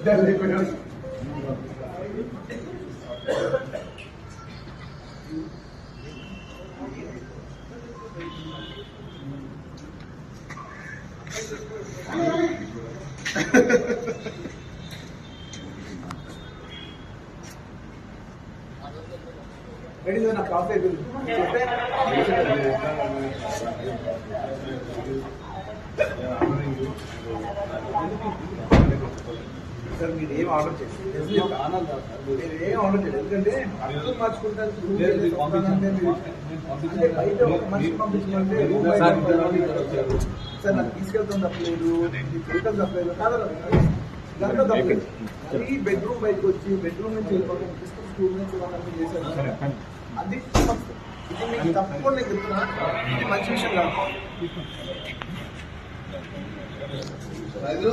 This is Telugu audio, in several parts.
Then they will. வெளியில நான் காஃபி எடுத்து సార్ మీరు ఏం ఆర్డర్ చేయండి మీరు ఏం ఆర్డర్ చేయండి ఎందుకంటే అర్థం మార్చుకుంటారు అంటే బయట ఒక మనిషి పంపించమంటే రూమ్ బయట సార్ నాకు తీసుకెళ్తాం తప్పలేదు తిరగడం తప్పలేదు కాదు తప్పలేదు. ఈ బెడ్రూమ్ బయటకు వచ్చి బెడ్రూమ్ నుంచి వెళ్ళిపోవడం స్కూల్ నుంచి చేశారు. అది. ఇది మీకు తప్పకుండా నేను చెప్తున్నా ఇది మంచి విషయం కాదు. రైతులు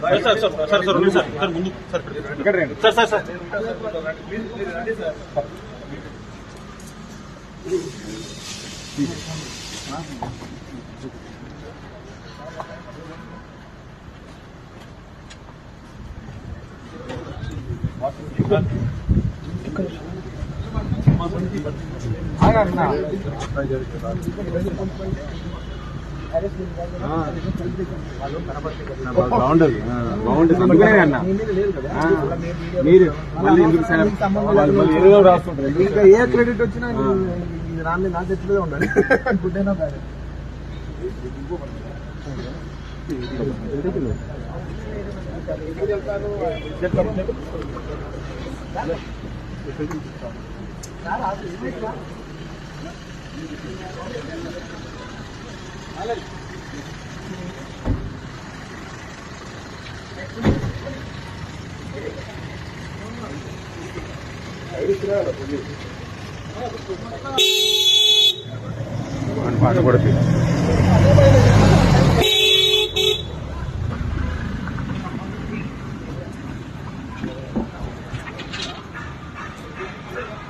సార్ సార్ సార్ సార్ ఉంది సార్ సార్ ముందు సార్ ఇక్కడ రండి. Sir sir sir. ఆగన్నా బాగుండదు బాగుంటుంది. అందుకనే అన్న. మీరు మళ్ళీ ఎందుకు సార్? వాళ్ళు మళ్ళీ ఏదో రాస్తుంటారు? ఇంకా ఏ క్రెడిట్ వచ్చినా రాని నా చేతిలో ఉండాలి. గుడ్ பாட்டு கொடுத்து Thank you.